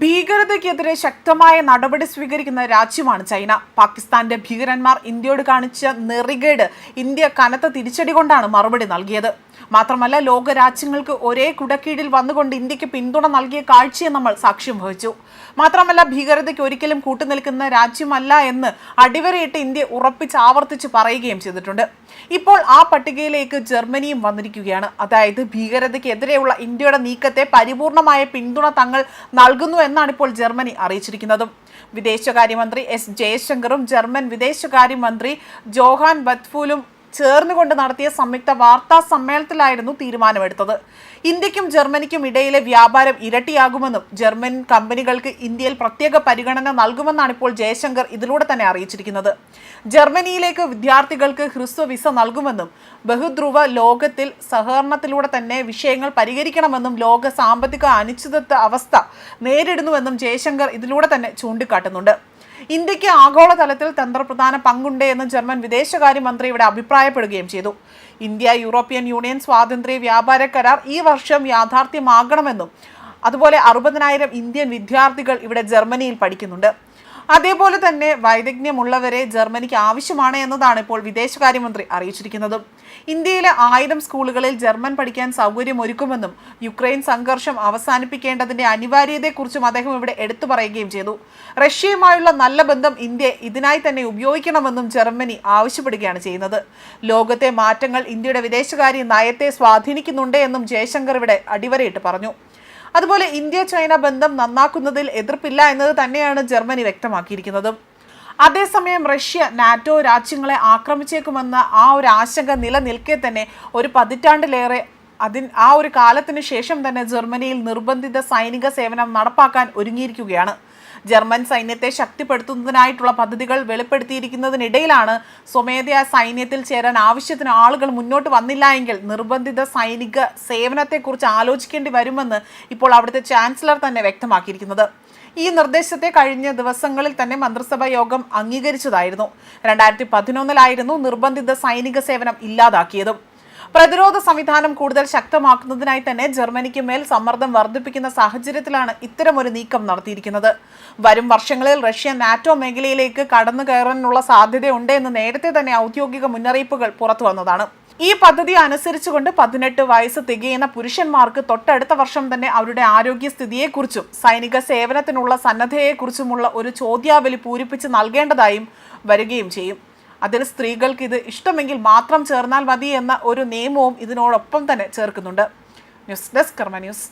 ഭീകരതയ്ക്കെതിരെ ശക്തമായ നടപടി സ്വീകരിക്കുന്ന രാജ്യമാണ് ചൈന. പാകിസ്ഥാന്റെ ഭീകരന്മാർ ഇന്ത്യയോട് കാണിച്ച നെറികേട് ഇന്ത്യ കനത്ത തിരിച്ചടി കൊണ്ടാണ് മറുപടി നൽകിയത്. മാത്രമല്ല ലോക രാജ്യങ്ങൾക്ക് ഒരേ കുടക്കീഴിൽ വന്നുകൊണ്ട് ഇന്ത്യയ്ക്ക് പിന്തുണ നൽകിയ കാഴ്ചയെ നമ്മൾ സാക്ഷ്യം വഹിച്ചു. മാത്രമല്ല ഭീകരതയ്ക്ക് ഒരിക്കലും കൂട്ടുനിൽക്കുന്ന രാജ്യമല്ല എന്ന് അടിവരയിട്ട് ഇന്ത്യ ഉറപ്പിച്ച് ആവർത്തിച്ച് പറയുകയും ചെയ്തിട്ടുണ്ട്. ഇപ്പോൾ ആ പട്ടികയിലേക്ക് ജർമ്മനിയും വന്നിരിക്കുകയാണ്. അതായത് ഭീകരതയ്ക്കെതിരെയുള്ള ഇന്ത്യയുടെ നീക്കത്തെ പരിപൂർണമായ പിന്തുണ തങ്ങൾ നൽകുന്നു എന്നാണ് ഇപ്പോൾ ജർമ്മനി അറിയിച്ചിരിക്കുന്നതും. വിദേശകാര്യമന്ത്രി എസ് ജയശങ്കറും ജർമ്മൻ വിദേശകാര്യമന്ത്രി ജോഹാൻ ബത്ഫൂലും ചേർന്നുകൊണ്ട് നടത്തിയ സംയുക്ത വാർത്താ സമ്മേളനത്തിലായിരുന്നു തീരുമാനമെടുത്തത്. ഇന്ത്യക്കും ജർമ്മനിക്കും ഇടയിലെ വ്യാപാരം ഇരട്ടിയാകുമെന്നും ജർമ്മൻ കമ്പനികൾക്ക് ഇന്ത്യയിൽ പ്രത്യേക പരിഗണന നൽകുമെന്നാണ് ഇപ്പോൾ ജയശങ്കർ ഇതിലൂടെ തന്നെ അറിയിച്ചിരിക്കുന്നത്. ജർമ്മനിയിലേക്ക് വിദ്യാർത്ഥികൾക്ക് ഹ്രസ്വ വിസ നൽകുമെന്നും ബഹുധ്രുവ ലോകത്തിൽ സഹകരണത്തിലൂടെ തന്നെ വിഷയങ്ങൾ പരിഹരിക്കണമെന്നും ലോക സാമ്പത്തിക അനിശ്ചിതത്വ അവസ്ഥ നേരിടുന്നുവെന്നും ജയശങ്കർ ഇതിലൂടെ തന്നെ ചൂണ്ടിക്കാട്ടുന്നുണ്ട്. ഇന്ത്യയ്ക്ക് ആഗോളതലത്തിൽ തന്ത്രപ്രധാന പങ്കുണ്ട് എന്ന് ജർമ്മൻ വിദേശകാര്യമന്ത്രി ഇവിടെ അഭിപ്രായപ്പെടുകയും ചെയ്തു. ഇന്ത്യ യൂറോപ്യൻ യൂണിയൻ സ്വാതന്ത്ര്യ വ്യാപാര കരാർ ഈ വർഷം യാഥാർത്ഥ്യമാകണമെന്നും അതുപോലെ അറുപതിനായിരം ഇന്ത്യൻ വിദ്യാർത്ഥികൾ ഇവിടെ ജർമ്മനിയിൽ പഠിക്കുന്നുണ്ട്. അതേപോലെ തന്നെ വൈദഗ്ധ്യമുള്ളവരെ ജർമ്മനിക്ക് ആവശ്യമാണ് എന്നതാണ് ഇപ്പോൾ വിദേശകാര്യമന്ത്രി അറിയിച്ചിരിക്കുന്നത്. ഇന്ത്യയിലെ ആയിരം സ്കൂളുകളിൽ ജർമ്മൻ പഠിക്കാൻ സൗകര്യമൊരുക്കുമെന്നും യുക്രൈൻ സംഘർഷം അവസാനിപ്പിക്കേണ്ടതിന്റെ അനിവാര്യതയെക്കുറിച്ചും അദ്ദേഹം ഇവിടെ എടുത്തു പറയുകയും ചെയ്തു. റഷ്യയുമായുള്ള നല്ല ബന്ധം ഇന്ത്യ ഇതിനായി തന്നെ ഉപയോഗിക്കണമെന്നും ജർമ്മനി ആവശ്യപ്പെടുകയാണ് ചെയ്യുന്നത്. ലോകത്തെ മാറ്റങ്ങൾ ഇന്ത്യയുടെ വിദേശകാര്യ നയത്തെ സ്വാധീനിക്കുന്നുണ്ട് എന്നും ജയശങ്കർ ഇവിടെ അടിവരയിട്ട് പറഞ്ഞു. അതുപോലെ ഇന്ത്യ ചൈന ബന്ധം നന്നാക്കുന്നതിൽ എതിർപ്പില്ല എന്നത് തന്നെയാണ് ജർമ്മനി വ്യക്തമാക്കിയിരിക്കുന്നത്. അതേസമയം റഷ്യ നാറ്റോ രാജ്യങ്ങളെ ആക്രമിച്ചേക്കുമെന്ന ആ ഒരു ആശങ്ക നിലനിൽക്കെ തന്നെ ഒരു പതിറ്റാണ്ടിലേറെ അതിൻ ആ ഒരു കാലത്തിന് ശേഷം തന്നെ ജർമ്മനിയിൽ നിർബന്ധിത സൈനിക സേവനം നടപ്പാക്കാൻ ഒരുങ്ങിയിരിക്കുകയാണ്. ജർമ്മൻ സൈന്യത്തെ ശക്തിപ്പെടുത്തുന്നതിനായിട്ടുള്ള പദ്ധതികൾ വെളിപ്പെടുത്തിയിരിക്കുന്നതിനിടയിലാണ് സ്വമേധയാ സൈന്യത്തിൽ ചേരാൻ ആവശ്യത്തിന് ആളുകൾ മുന്നോട്ട് വന്നില്ല എങ്കിൽ നിർബന്ധിത സൈനിക സേവനത്തെക്കുറിച്ച് ആലോചിക്കേണ്ടി വരുമെന്ന് ഇപ്പോൾ അവിടുത്തെ ചാൻസലർ തന്നെ വ്യക്തമാക്കിയിരിക്കുന്നത്. ഈ നിർദ്ദേശത്തെ കഴിഞ്ഞ ദിവസങ്ങളിൽ തന്നെ മന്ത്രിസഭാ യോഗം അംഗീകരിച്ചതായിരുന്നു. രണ്ടായിരത്തി പതിനൊന്നിലായിരുന്നു നിർബന്ധിത സൈനിക സേവനം ഇല്ലാതാക്കിയതും. പ്രതിരോധ സംവിധാനം കൂടുതൽ ശക്തമാക്കുന്നതിനായി തന്നെ ജർമ്മനിക്ക് മേൽ സമ്മർദ്ദം വർദ്ധിപ്പിക്കുന്ന സാഹചര്യത്തിലാണ് ഇത്തരമൊരു നീക്കം നടത്തിയിരിക്കുന്നത്. വരും വർഷങ്ങളിൽ റഷ്യ നാറ്റോ മേഖലയിലേക്ക് കടന്നു കയറാനുള്ള സാധ്യതയുണ്ട് എന്ന് നേരത്തെ തന്നെ ഔദ്യോഗിക മുന്നറിയിപ്പുകൾ പുറത്തു വന്നതാണ്. ഈ പദ്ധതി അനുസരിച്ചുകൊണ്ട് പതിനെട്ട് വയസ്സ് തികയുന്ന പുരുഷന്മാർക്ക് തൊട്ടടുത്ത വർഷം തന്നെ അവരുടെ ആരോഗ്യസ്ഥിതിയെക്കുറിച്ചും സൈനിക സേവനത്തിനുള്ള സന്നദ്ധയെക്കുറിച്ചുമുള്ള ഒരു ചോദ്യാവലി പൂരിപ്പിച്ച് നൽകേണ്ടതായും വരികയും ചെയ്യും. അതിൽ സ്ത്രീകൾക്ക് ഇത് ഇഷ്ടമെങ്കിൽ മാത്രം ചേർന്നാൽ മതി എന്ന ഒരു നിയമവും ഇതിനോടൊപ്പം തന്നെ ചേർക്കുന്നുണ്ട്. News desk Karma news.